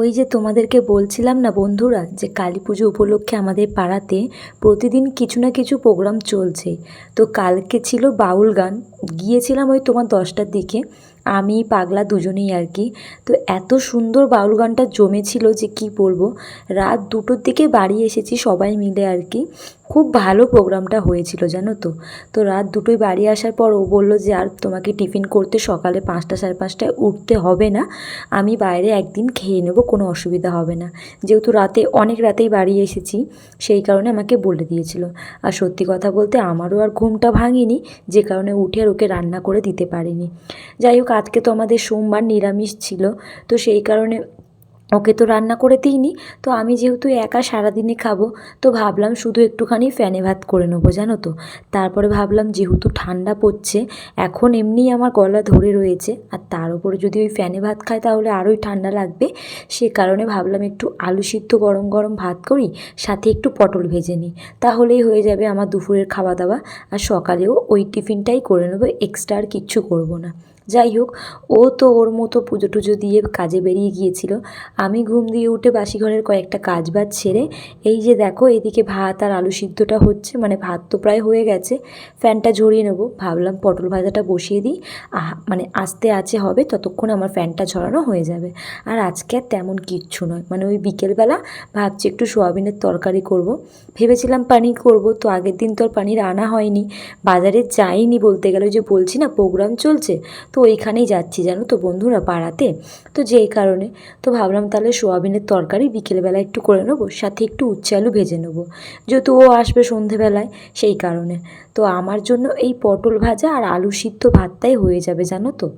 ওই যে তোমাদেরকে বলছিলাম না বন্ধুরা যে কালী পুজো উপলক্ষে আমাদের পাড়াতে প্রতিদিন কিছু না কিছু প্রোগ্রাম চলছে। তো কালকে ছিল বাউল গান, গিয়েছিলাম ওই তোমার দশটার দিকে। আমি, পাগলা দুজনেই আর কি। তো এত সুন্দর বাউল গানটা জমেছিল যে কি বলব? রাত দুটোর দিকে বাড়ি এসেছি সবাই মিলে আর কি। খুব ভালো প্রোগ্রামটা হয়েছিল, জানো তো? তো রাত দুটোই বাড়ি আসার পর ও বলল যে, আর তোমাকে টিফিন করতে সকালে পাঁচটা সাড়ে পাঁচটায় উঠতে হবে না। আমি বাইরে একদিন খেয়ে নেব, কোনো অসুবিধা হবে না। যেহেতু রাতে অনেক রাতেই বাড়ি এসেছি, সেই কারণে আমাকে বলে দিয়েছিল। আর সত্যি কথা বলতে আমারও আর ঘুমটা ভাঙেনি, যে কারণে উঠে আর ওকে রান্না করে দিতে পারিনি। যাই হোক আজকে তো আমাদের সোমবার নিরামিষ ছিল, তো সেই কারণে ওকে তো রান্না করে দিইনি। তো আমি যেহেতু একা সারাদিনে খাব, তো ভাবলাম শুধু একটুখানি ফ্যানে ভাত করে নেব, জানো তো। তারপরে ভাবলাম যেহেতু ঠান্ডা পড়ছে, এখন এমনিই আমার গলা ধরে রয়েছে, আর তার উপরে যদি ওই ফ্যানে ভাত খাই তাহলে আরোই ঠান্ডা লাগবে। সে কারণে ভাবলাম একটু আলু সিদ্ধ গরম গরম ভাত করি, সাথে একটু পটল ভেজে নিই। তাহলেই হয়ে যাবে আমার দুপুরের খাওয়া দাওয়া, আর সকালেও ওই টিফিনটাই করে নেব, এক্সট্রা আর কিচ্ছু করব না। যাই হোক, ও তো ওর মতো পুজো টুজো দিয়ে কাজে বেরিয়ে গিয়েছিল। আমি ঘুম দিয়ে উঠে বাসি ঘরের কয়েকটা কাজ বাজ ছেড়ে এই যে দেখো, এদিকে ভাত আর আলু সিদ্ধটা হচ্ছে মানে ভাত তো প্রায় হয়ে গেছে, ফ্যানটা ঝরিয়ে নেব। ভাবলাম পটল ভাজাটা বসিয়ে দিই। মানে আস্তে আছে হবে, ততক্ষণ আমার ফ্যানটা ঝরানো হয়ে যাবে। আর আজকে আর তেমন কিচ্ছু নয় মানে ওই বিকেলবেলা ভাবছি একটু সোয়াবিনের তরকারি করব। ভেবেছিলাম পানির করব, তো আগের দিন তো আর পানির আনা হয়নি। বাজারে যাইনি বলতে গেলে যে বলছি না, প্রোগ্রাম চলছে, তো ওইখানেই যাচ্ছি, জানো তো বন্ধুরা পাড়াতে। তো যেই কারণে, তো ভাবলাম তাহলে সোয়াবিনের তরকারি বিকেলবেলা একটু করে নেব, সাথে একটু উচ্ছে আলু ভেজে নেব। যেহেতু ও আসবে সন্ধেবেলায়, সেই কারণে। তো আমার জন্য এই পটল ভাজা আর আলু সিদ্ধ ভাতটাই হয়ে যাবে, জানো তো।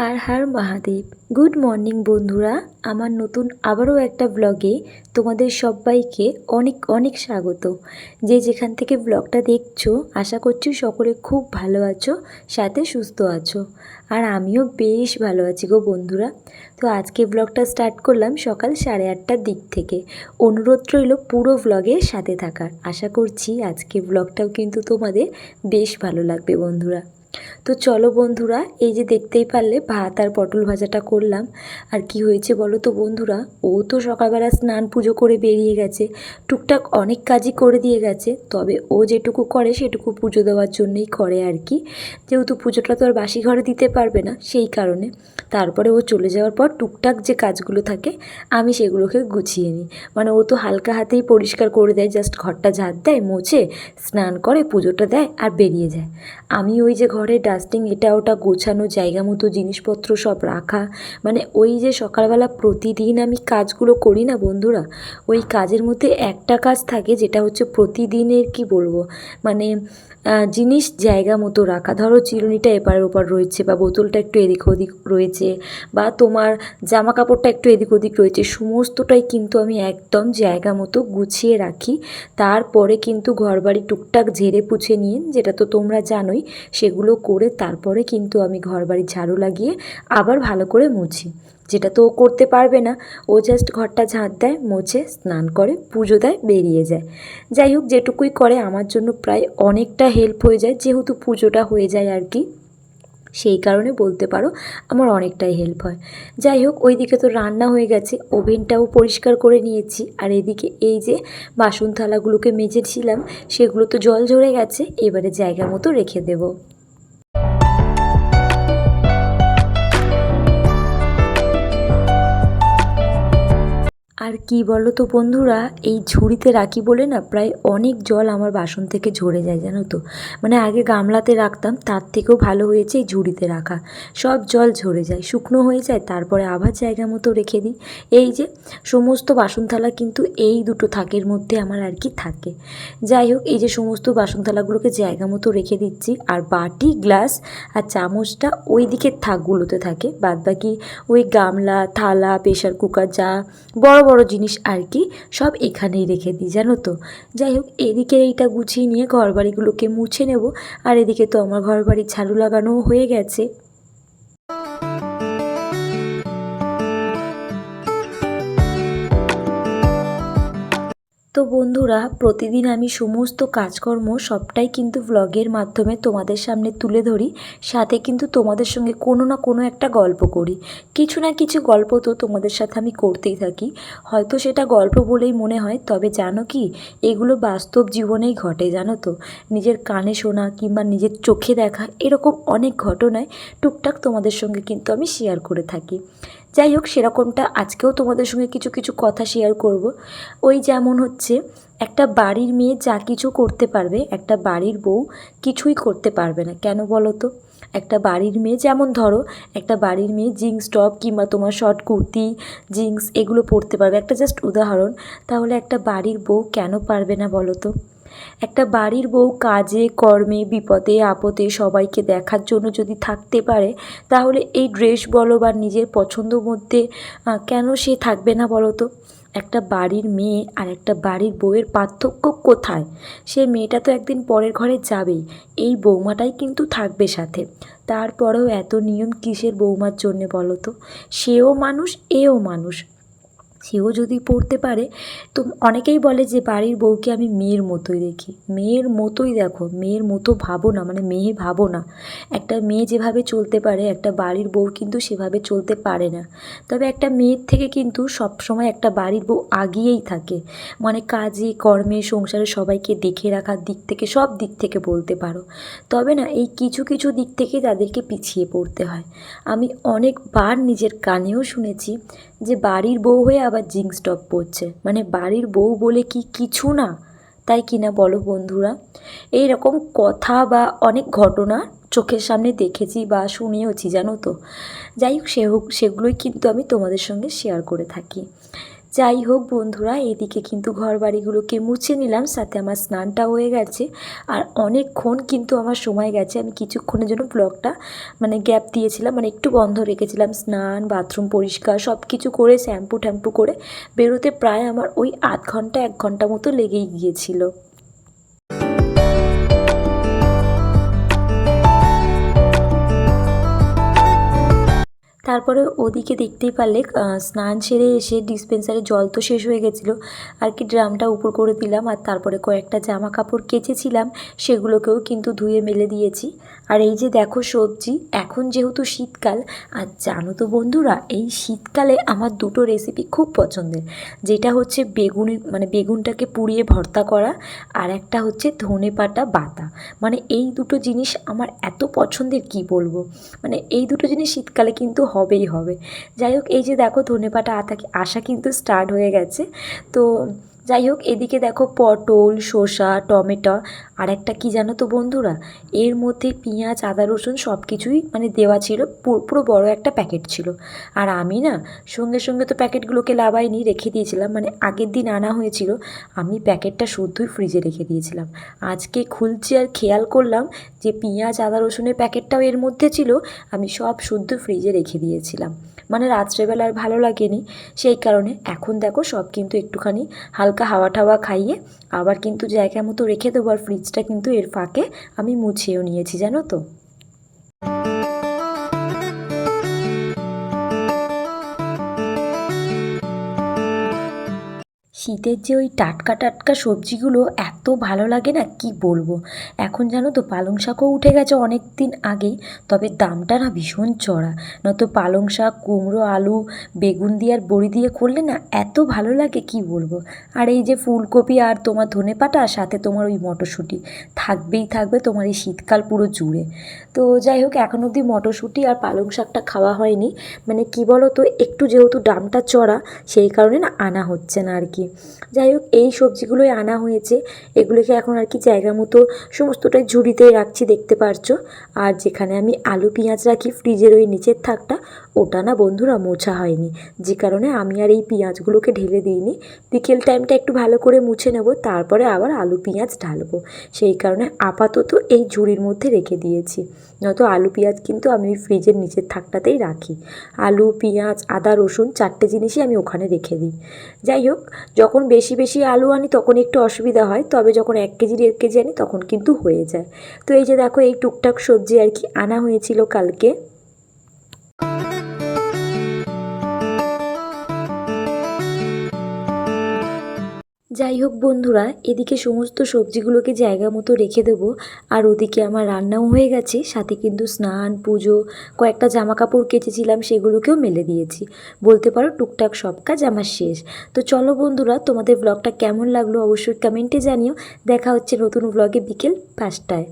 হার হার মহাদেব। গুড মর্নিং বন্ধুরা, আমার নতুন আবারও একটা ব্লগে তোমাদের সবাইকে অনেক অনেক স্বাগত। যে যেখান থেকে ব্লগটা দেখছ, আশা করছি সকলে খুব ভালো আছো, সাথে সুস্থ আছো। আর আমিও বেশ ভালো আছি গো বন্ধুরা। তো আজকে ব্লগটা স্টার্ট করলাম সকাল সাড়ে আটটার দিক থেকে। অনুরোধ রইল পুরো ব্লগের সাথে থাকার। আশা করছি আজকে ব্লগটাও কিন্তু তোমাদের বেশ ভালো লাগবে বন্ধুরা। তো চলো বন্ধুরা, এই যে দেখতেই পারলে ভাত আর পটল ভাজাটা করলাম। আর কি হয়েছে বলো তো বন্ধুরা, ও তো সকালবেলা স্নান পুজো করে বেরিয়ে গেছে। টুকটাক অনেক কাজই করে দিয়ে গেছে, তবে ও যেটুকু করে সেটুকু পুজো দেওয়ার জন্যই করে আর কি। যেহেতু পুজোটা তো আর বাসি ঘরে দিতে পারবে না, সেই কারণে। তারপরে ও চলে যাওয়ার পর টুকটাক যে কাজগুলো থাকে, আমি সেগুলোকে গুছিয়ে নিই। মানে ও তো হালকা হাতেই পরিষ্কার করে দেয়, জাস্ট ঘরটা ঝাঁট দেয়, মোছে, স্নান করে, পুজোটা দেয় আর বেরিয়ে যায়। আমি ওই যে ঘরে ডাস্টিং এটা ওটা গোছানো, জায়গা মতো জিনিসপত্র সব রাখা। মানে ওই যে সকালবেলা প্রতিদিন আমি কাজগুলো করি না বন্ধুরা, ওই কাজের মধ্যে একটা কাজ থাকে যেটা হচ্ছে প্রতিদিনের কি বলব? মানে জিনিস জায়গা মতো রাখা। ধরো চিরুনিটা এপারের ওপার রয়েছে বা বোতলটা একটু এদিক ওদিক রয়েছে বা তোমার জামা কাপড়টা একটু এদিক ওদিক রয়েছে, সমস্তটাই কিন্তু আমি একদম জায়গা মতো গুছিয়ে রাখি। তারপরে কিন্তু ঘরবাড়ি টুকটাক ঝেড়ে পুছে নিয়ে, যেটা তো তোমরা জানোই, সেগুলো করে তারপরে কিন্তু আমি ঘরবাড়ি ঝাড়ু লাগিয়ে আবার ভালো করে মুছি। যেটা তো ও করতে পারবে না, ও জাস্ট ঘরটা ঝাঁট দেয়, মোছে, স্নান করে, পুজো দেয়, বেরিয়ে যায়। যাই হোক, যেটুকুই করে আমার জন্য প্রায় অনেকটা হেল্প হয়ে যায়, যেহেতু পুজোটা হয়ে যায় আর কি। সেই কারণে বলতে পারো আমার অনেকটাই হেল্প হয়। যাই হোক, ওইদিকে তো রান্না হয়ে গেছে, ওভেনটাও পরিষ্কার করে নিয়েছি। আর এদিকে এই যে বাসন থালাগুলোকে মেজেছিলাম, সেগুলো তো জল ঝরে গেছে, এবারে জায়গা মতো রেখে দেবো। আর কি বলো তো বন্ধুরা, এই ঝুড়িতে রাখি বলে না প্রায় অনেক জল আমার বাসন থেকে ঝরে যায়, জানো তো। মানে আগে গামলাতে রাখতাম, তার থেকেও ভালো হয়েছে এই ঝুড়িতে রাখা। সব জল ঝরে যায়, শুকনো হয়ে যায়, তারপরে আবার জায়গা মতো রেখে দিই। এই যে, সমস্ত বাসন থালা কিন্তু এই দুটো থাকের মধ্যে আমার আর কি থাকে। যাই হোক, এই যে সমস্ত বাসন থালাগুলোকে জায়গা মতো রেখে দিচ্ছি, আর বাটি, গ্লাস আর চামচটা ওই দিকের থাকগুলোতে থাকে। বাদবাকি ওই গামলা, থালা প্রেশার কুকার, যা বড় বড় জিনিস আর কি সব এখানেই রেখে দিই, জানো তো। যাই হোক, এদিকে এইটা গুছিয়ে নিয়ে ঘরবাড়িগুলোকে মুছে নেব। আর এদিকে তো আমার ঘরবাড়ি ঝাড়ু লাগানোও হয়ে গেছে। তো বন্ধুরা, প্রতিদিন আমি সমস্ত কাজকর্ম সবটাই কিন্তু ভ্লগের মাধ্যমে তোমাদের সামনে তুলে ধরি। সাথে কিন্তু তোমাদের সঙ্গে কোনো না কোনো একটা গল্প করি। কিছু না কিছু গল্প তো তোমাদের সাথে আমি করতেই থাকি। হয়তো সেটা গল্প বলেই মনে হয়, তবে জানো কি? এগুলো বাস্তব জীবনেই ঘটে, জানো তো? নিজের কানে শোনা কিংবা নিজের চোখে দেখা এরকম অনেক ঘটনায় টুকটাক তোমাদের সঙ্গে কিন্তু আমি শেয়ার করে থাকি। যাই হোক, সেরকমটা আজকেও তোমাদের সঙ্গে কিছু কিছু কথা শেয়ার করব। ওই যেমন হচ্ছে, একটা বাড়ির মেয়ে যা কিছু করতে পারবে, একটা বাড়ির বউ কিছুই করতে পারবে না। কেন বলো তো? একটা বাড়ির মেয়ে, যেমন ধরো, একটা বাড়ির মেয়ে জিন্স, টপ কিংবা তোমার শর্ট কুর্তি, জিন্স এগুলো পরতে পারবে। একটা জাস্ট উদাহরণ, তাহলে একটা বাড়ির বউ কেন পারবে না বলো তো? একটা বাড়ির বউ কাজে, কর্মে, বিপদে, আপদে সবাইকে দেখার জন্য যদি থাকতে পারে, তাহলে এই ড্রেস বলো বা নিজের পছন্দ মধ্যে কেন সে থাকবে না বলো তো? একটা বাড়ির মেয়ে আর একটা বাড়ির বউয়ের পার্থক্য কোথায়? সে মেয়েটা তো একদিন পরের ঘরে যাবেই, এই বৌমাটাই কিন্তু থাকবে সাথে। তারপরেও এত নিয়ম কিসের বৌমার জন্যে বলো তো? সেও মানুষ, এও মানুষ। সেও যদি পড়তে পারে, তো অনেকেই বলে যে বাড়ির বউকে আমি মেয়ের মতোই দেখি। মেয়ের মতোই দেখো, মেয়ের মতো ভাবো না মানে মেয়ে ভাবো না। একটা মেয়ে যেভাবে চলতে পারে, একটা বাড়ির বউ কিন্তু সেভাবে চলতে পারে না। তবে একটা মেয়ের থেকে কিন্তু সব সময় একটা বাড়ির বউ আগিয়েই থাকে। মানে কাজে, কর্মে, সংসারে সবাইকে দেখে রাখার দিক থেকে, সব দিক থেকে বলতে পারো। তবে না, এই কিছু কিছু দিক থেকে তাদেরকে পিছিয়ে পড়তে হয়। আমি অনেকবার নিজের কানেও শুনেছি যে বাড়ির বউ হয়ে আবার জিন্স টপ পরছে মানে বাড়ির বউ বলে কি কিছু না? তাই কি না বলো বন্ধুরা? এই রকম কথা বা অনেক ঘটনা চোখের সামনে দেখেছি বা শুনেওছি, জানো তো? যাই হোক, সে হোক, সেগুলোই কিন্তু আমি তোমাদের সঙ্গে শেয়ার করে থাকি। যাই হোক বন্ধুরা, এদিকে কিন্তু ঘর বাড়িগুলোকে মুছে নিলাম, সাথে আমার স্নানটা হয়ে গেছে। আর অনেকক্ষণ কিন্তু আমার সময় গেছে, আমি কিছুক্ষণের জন্য ব্লগটা মানে গ্যাপ দিয়েছিলাম মানে একটু বন্ধ রেখেছিলাম, স্নান বাথরুম পরিষ্কার সব কিছু করে শ্যাম্পু ট্যাম্পু করে বেরোতে প্রায় আমার ওই আধ ঘণ্টা, এক ঘণ্টা মতো লেগেই গিয়েছিল। তারপরে ওদিকে দেখতেই পারলে স্নান সেরে এসে ডিসপেন্সারে জল তো শেষ হয়ে গেছিল। আর কি ড্রামটা উপর করে দিলাম, আর তারপরে কয়েকটা জামা কাপড় কেচেছিলাম, সেগুলোকেও কিন্তু ধুয়ে মেলে দিয়েছি। আর এই যে দেখো সবজি, এখন যেহেতু শীতকাল, আর জানো তো বন্ধুরা, এই শীতকালে আমার দুটো রেসিপি খুব পছন্দের। যেটা হচ্ছে বেগুনের মানে বেগুনটাকে পুড়িয়ে ভর্তা করা, আর একটা হচ্ছে ধনে পাতা বাটা। মানে এই দুটো জিনিস আমার এত পছন্দের, কি বলব? মানে এই দুটো জিনিস শীতকালে কিন্তু হবেই হবে। যাই হোক, এই যে দেখো ধনেপাতা আতা আসা কিন্তু স্টার্ট হয়ে গেছে। তো যাই হোক, এদিকে দেখো পটল, শসা, টমেটো আর একটা কী জানো তো বন্ধুরা? এর মধ্যে পেঁয়াজ, আদা, রসুন সব কিছুই মানে দেওয়া ছিল, পুরো বড় একটা প্যাকেট ছিল। আর আমি না সঙ্গে সঙ্গে তো প্যাকেটগুলোকে লাবাইনি রেখে দিয়েছিলাম মানে আগের দিন আনা হয়েছিল, আমি প্যাকেটটা শুদ্ধই ফ্রিজে রেখে দিয়েছিলাম। আজকে খুলছি আর খেয়াল করলাম যে পেঁয়াজ, আদা, রসুনের প্যাকেটটাও এর মধ্যে ছিল, আমি সব শুদ্ধ ফ্রিজে রেখে দিয়েছিলাম। মানে রাত্রেবেলা আর ভালো লাগেনি, সেই কারণে এখন দেখো সব কিন্তু একটুখানি হালকা হাওয়া টাওয়া খাইয়ে আবার কিন্তু জায়গা মতো রেখে দেবো আর ফ্রিজটা কিন্তু এর ফাঁকে আমি মুছেও নিয়েছি, জানো তো। শীতের যে ওই টাটকা টাটকা সবজিগুলো, এত ভালো লাগে না, কি বলব? এখন জানো তো পালং শাকও উঠে গেছে অনেক দিন আগেই, তবে দামটা না ভীষণ চড়া। নয়তো পালং শাক, কুমড়ো, আলু, বেগুন দিয়ে আর বড়ি দিয়ে করলে না এত ভালো লাগে, কি বলব? আর এই যে ফুলকপি আর তোমার ধনে ধনেপাতা সাথে তোমার ওই মটরশুঁটি, থাকবেই থাকবে তোমার এই শীতকাল পুরো জুড়ে। তো যাই হোক, এখন অবধি মটরশুঁটি আর পালং শাকটা খাওয়া হয়নি। মানে কি বলো তো একটু যেহেতু দামটা চড়া, সেই কারণে না আনা হচ্ছে না আর কি। যাই হোক, এই সবজিগুলোই আনা হয়েছে। এগুলোকে এখন আর কি জায়গা মতো সমস্তটাই ঝুড়িতে রাখছি, দেখতে পারছ? আর যেখানে আমি আলু, পেঁয়াজ রাখি, ফ্রিজের ওই নিচের থাকটা, ওটা না বন্ধুরা মোছা হয়নি। যে কারণে আমি আর এই পেঁয়াজগুলোকে ঢেলে দিইনি। বিকেল টাইমটা একটু ভালো করে মুছে নেব, তারপরে আবার আলু, পেঁয়াজ ঢালবো। সেই কারণে আপাতত এই ঝুড়ির মধ্যে রেখে দিয়েছি। নয়তো আলু, পেঁয়াজ কিন্তু আমি ফ্রিজের নিচের থাকটাতেই রাখি। আলু, পেঁয়াজ, আদা, রসুন চারটে জিনিসই আমি ওখানে রেখে দিই। যাই হোক, যখন বেশি বেশি আলু আনি তখন একটু অসুবিধা হয় তবে যখন এক কেজি, দেড় কেজি আনি, তখন কিন্তু হয়ে যায়। তো এই যে দেখো, এই টুকটাক সবজি আর কি আনা হয়েছিল কালকে। যাই হোক বন্ধুরা, এদিকে সমস্ত সবজিগুলোকে জায়গা মতো রেখে দেবো। আর ওদিকে আমার রান্নাও হয়ে গেছে, সাথে কিন্তু স্নান, পুজো, কয়েকটা জামা কাপড় কেচেছিলাম, সেগুলোকেও মেলে দিয়েছি। বলতে পারো টুকটাক সব কাজ আমার শেষ। তো চলো বন্ধুরা, তোমাদের ব্লগটা কেমন লাগল অবশ্যই কমেন্টে জানিও। দেখা হচ্ছে নতুন ব্লগে বিকেল পাঁচটায়।